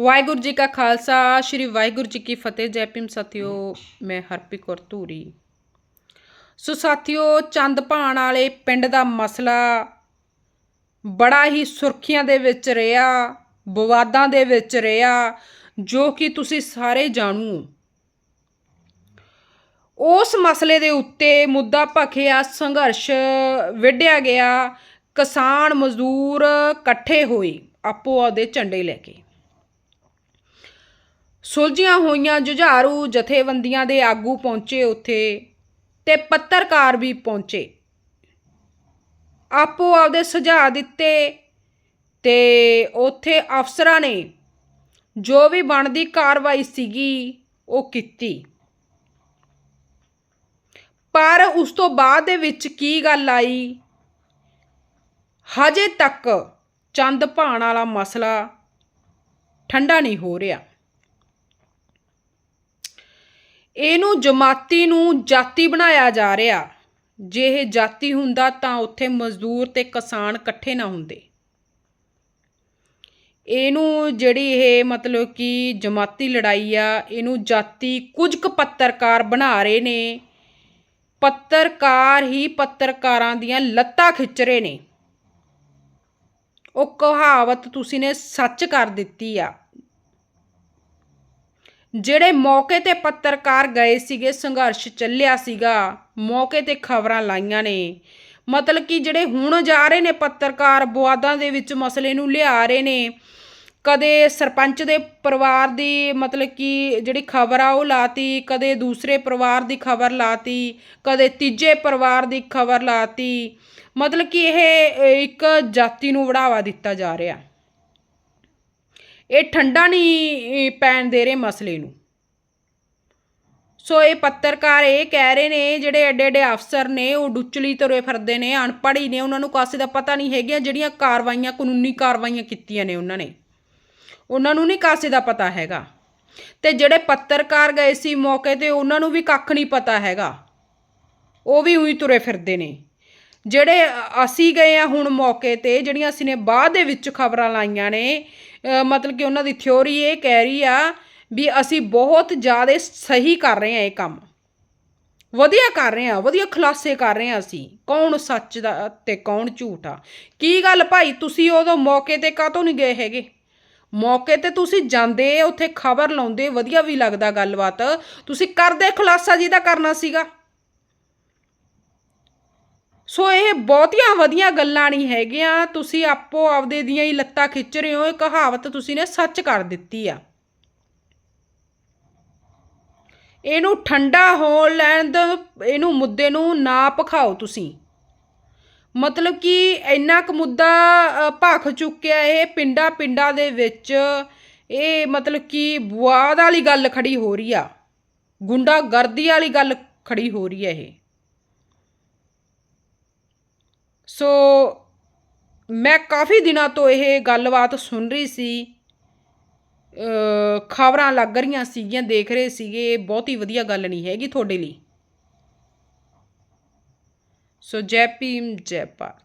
ਵਾਹਿਗੁਰੂ ਜੀ ਕਾ ਖਾਲਸਾ, ਸ੍ਰੀ ਵਾਹਿਗੁਰੂ ਜੀ ਕੀ ਫਤਿਹ। ਜੈ ਭੀਮ ਸਾਥੀਓ, ਮੈਂ ਹਰਪ੍ਰੀਤ ਕੌਰ ਧੂਰੀ। ਸੋ ਸਾਥੀਓ, ਚੰਦ ਭਾਣ ਵਾਲੇ ਪਿੰਡ ਦਾ ਮਸਲਾ ਬੜਾ ਹੀ ਸੁਰਖੀਆਂ ਦੇ ਵਿੱਚ ਰਿਹਾ, ਵਿਵਾਦਾਂ ਦੇ ਵਿੱਚ ਰਿਹਾ, ਜੋ ਕਿ ਤੁਸੀਂ ਸਾਰੇ ਜਾਣੂ। ਉਸ ਮਸਲੇ ਦੇ ਉੱਤੇ ਮੁੱਦਾ ਭਖਿਆ, ਸੰਘਰਸ਼ ਵਿੱਢਿਆ ਗਿਆ। ਕਿਸਾਨ ਮਜ਼ਦੂਰ ਇਕੱਠੇ ਹੋਏ ਆਪੋ ਆਪਦੇ ਝੰਡੇ ਲੈ ਕੇ। ਸੁਲਝੀਆਂ ਹੋਈਆਂ ਜੁਝਾਰੂ ਜਥੇਬੰਦੀਆਂ ਦੇ ਆਗੂ ਪਹੁੰਚੇ ਉੱਥੇ ਤੇ ਪੱਤਰਕਾਰ ਵੀ ਪਹੁੰਚੇ। ਆਪੋ ਆਪਦੇ ਸੁਝਾਅ ਦਿੱਤੇ ਤੇ ਉੱਥੇ ਅਫਸਰਾਂ ਨੇ ਜੋ ਵੀ ਬਣਦੀ ਕਾਰਵਾਈ ਸੀਗੀ ਉਹ ਕੀਤੀ। ਪਰ ਉਸ ਤੋਂ ਬਾਅਦ ਦੇ ਵਿੱਚ ਕੀ ਗੱਲ ਆਈ? ਹਜੇ ਤੱਕ ਚੰਦ ਭਾਣ ਵਾਲਾ ਮਸਲਾ ਠੰਡਾ ਨਹੀਂ ਹੋ ਰਿਹਾ। ਇਹਨੂੰ ਜਮਾਤੀ ਨੂੰ ਜਾਤੀ ਬਣਾਇਆ ਜਾ ਰਿਹਾ। ਜੇ ਇਹ ਜਾਤੀ ਹੁੰਦਾ ਤਾਂ ਉੱਥੇ ਮਜ਼ਦੂਰ ਤੇ ਕਿਸਾਨ ਇਕੱਠੇ ਨਾ ਹੁੰਦੇ। ਇਹਨੂੰ ਜਿਹੜੀ ਇਹ ਮਤਲਬ ਕਿ ਜਮਾਤੀ ਲੜਾਈ ਆ, ਇਹਨੂੰ ਜਾਤੀ ਕੁਝ ਕੁ ਪੱਤਰਕਾਰ ਬਣਾ ਰਹੇ ਨੇ। ਪੱਤਰਕਾਰ ਹੀ ਪੱਤਰਕਾਰਾਂ ਦੀਆਂ ਲੱਤਾਂ ਖਿੱਚ ਰਹੇ ਨੇ। ਉਹ ਕਹਾਵਤ ਤੁਸੀਂ ਨੇ ਸੱਚ ਕਰ ਦਿੱਤੀ ਆ। ਜਿਹੜੇ ਮੌਕੇ ਤੇ ਪੱਤਰਕਾਰ ਗਏ ਸੀਗੇ, ਸੰਘਰਸ਼ ਚੱਲਿਆ ਸੀਗਾ। ਮੌਕੇ ਤੇ ਖਬਰਾਂ ਲਾਈਆਂ ਨੇ। ਮਤਲਬ ਕਿ ਜਿਹੜੇ ਹੁਣ ਜਾ ਰਹੇ ਨੇ ਪੱਤਰਕਾਰ ਬਵਾਦਾਂ ਦੇ ਵਿੱਚ ਮਸਲੇ ਨੂੰ ਲਿਆ ਰਹੇ ਨੇ। ਕਦੇ ਸਰਪੰਚ ਦੇ ਪਰਿਵਾਰ ਦੀ ਮਤਲਬ ਕਿ ਜਿਹੜੀ ਖਬਰ ਆ, ਉਹ ਲਾਤੀ। ਕਦੇ ਦੂਸਰੇ ਪਰਿਵਾਰ ਦੀ ਖਬਰ ਲਾਤੀ। ਕਦੇ ਤੀਜੇ ਪਰਿਵਾਰ ਦੀ ਖਬਰ ਲਾਤੀ। ਮਤਲਬ ਕਿ ਇਹ ਇੱਕ ਜਾਤੀ ਨੂੰ ਵੜਾਵਾ ਦਿੱਤਾ ਜਾ ਰਿਹਾ। ਇਹ ਠੰਡਾ ਨਹੀਂ ਪੈਣ ਦੇ ਰਹੇ ਮਸਲੇ ਨੂੰ। ਸੋ ਇਹ ਪੱਤਰਕਾਰ ਇਹ ਕਹਿ ਰਹੇ ਨੇ, ਜਿਹੜੇ ਐਡੇ ਐਡੇ ਅਫਸਰ ਨੇ, ਉਹ ਡੁੱਚਲੀ ਤੁਰੇ ਫਿਰਦੇ ਨੇ, ਅਨਪੜ੍ਹ ਹੀ ਨੇ, ਉਹਨਾਂ ਨੂੰ ਕਾਸੇ ਦਾ ਪਤਾ ਨਹੀਂ ਹੈਗੀਆਂ, ਜਿਹੜੀਆਂ ਕਾਰਵਾਈਆਂ, ਕਾਨੂੰਨੀ ਕਾਰਵਾਈਆਂ ਕੀਤੀਆਂ ਨੇ ਉਹਨਾਂ ਨੇ। ਉਹਨਾਂ ਨੂੰ ਨਹੀਂ ਕਾਸੇ ਦਾ ਪਤਾ ਹੈਗਾ। ਤੇ ਜਿਹੜੇ ਪੱਤਰਕਾਰ ਗਏ ਸੀ ਮੌਕੇ ਤੇ, ਉਹਨਾਂ ਨੂੰ ਵੀ ਕੱਖ ਨਹੀਂ ਪਤਾ ਹੈਗਾ। ਉਹ ਵੀ ਉਹੀ ਤੁਰੇ ਫਿਰਦੇ ਨੇ। ਜਿਹੜੇ ਅਸੀਂ ਗਏ ਆ ਹੁਣ ਮੌਕੇ ਤੇ, ਜਿਹੜੀਆਂ ਅਸੀਂ ਨੇ ਬਾਅਦ ਦੇ ਵਿੱਚ ਖਬਰਾਂ ਲਾਈਆਂ ਨੇ ਮਤਲਬ ਕਿ ਉਹਨਾਂ ਦੀ ਥਿਉਰੀ ਇਹ ਕਹਿ ਰਹੀ ਆ ਵੀ ਅਸੀਂ ਬਹੁਤ ਜ਼ਿਆਦਾ ਸਹੀ ਕਰ ਰਹੇ ਆ ਇਹ ਕੰਮ। ਵਧੀਆ ਕਰ ਰਹੇ ਆ, ਵਧੀਆ ਖੁਲਾਸੇ ਕਰ ਰਹੇ ਆ ਅਸੀਂ। ਕੌਣ ਸੱਚ ਦਾ ਤੇ ਕੌਣ ਝੂਠ ਆ? ਕੀ ਗੱਲ ਭਾਈ, ਤੁਸੀਂ ਉਦੋਂ ਮੌਕੇ ਤੇ ਕਾਹਤੋਂ ਨਹੀਂ ਗਏ ਹੈਗੇ? ਮੌਕੇ ਤੇ ਤੁਸੀਂ ਜਾਂਦੇ, ਉੱਥੇ ਖਬਰ ਲਾਉਂਦੇ, ਵਧੀਆ ਵੀ ਲੱਗਦਾ ਗੱਲਬਾਤ। ਤੁਸੀਂ ਕਰਦੇ ਖੁਲਾਸਾ ਜਿਹਦਾ ਕਰਨਾ ਸੀਗਾ। ਸੋ ਇਹ ਬਹੁਤੀਆਂ ਵਧੀਆਂ ਗੱਲਾਂ ਨਹੀਂ ਹੈਗੀਆਂ। ਤੁਸੀਂ ਆਪੋ ਆਪਦੇ ਦੀਆਂ ਹੀ ਲੱਤਾਂ ਖਿੱਚ ਰਹੇ ਹੋ। ਇਹ ਕਹਾਵਤ ਤੁਸੀਂ ਨੇ ਸੱਚ ਕਰ ਦਿੱਤੀ ਆ। ਇਹਨੂੰ ਠੰਡਾ ਹੋਣ ਲੈਣ ਦੋ, ਇਹਨੂੰ ਮੁੱਦੇ ਨੂੰ ਨਾ ਪਖਾਓ ਤੁਸੀਂ। ਮਤਲਬ ਕਿ ਇੰਨਾ ਕੁ ਮੁੱਦਾ ਭਖ ਚੁੱਕਿਆ ਇਹ ਪਿੰਡਾਂ ਪਿੰਡਾਂ ਦੇ ਵਿੱਚ। ਇਹ ਮਤਲਬ ਕਿ ਬੁਆਦ ਵਾਲੀ ਗੱਲ ਖੜੀ ਹੋ ਰਹੀ ਆ। ਗੁੰਡਾ ਗਰਦੀ ਵਾਲੀ ਗੱਲ ਖੜੀ ਹੋ ਰਹੀ ਹੈ ਇਹ। ਸੋ ਮੈਂ ਕਾਫੀ ਦਿਨਾਂ ਤੋਂ ਇਹ ਗੱਲਬਾਤ ਸੁਣ ਰਹੀ ਸੀ। ਖਬਰਾਂ ਲੱਗ ਰਹੀਆਂ ਸੀਗੀਆਂ, ਦੇਖ ਰਹੇ ਸੀਗੇ, ਬਹੁਤ ਹੀ ਵਧੀਆ ਗੱਲ ਨਹੀਂ ਹੈਗੀ ਤੁਹਾਡੇ ਲਈ। ਸੋ ਜੈ ਭੀਮ, ਜੈ ਭਾਰਤ।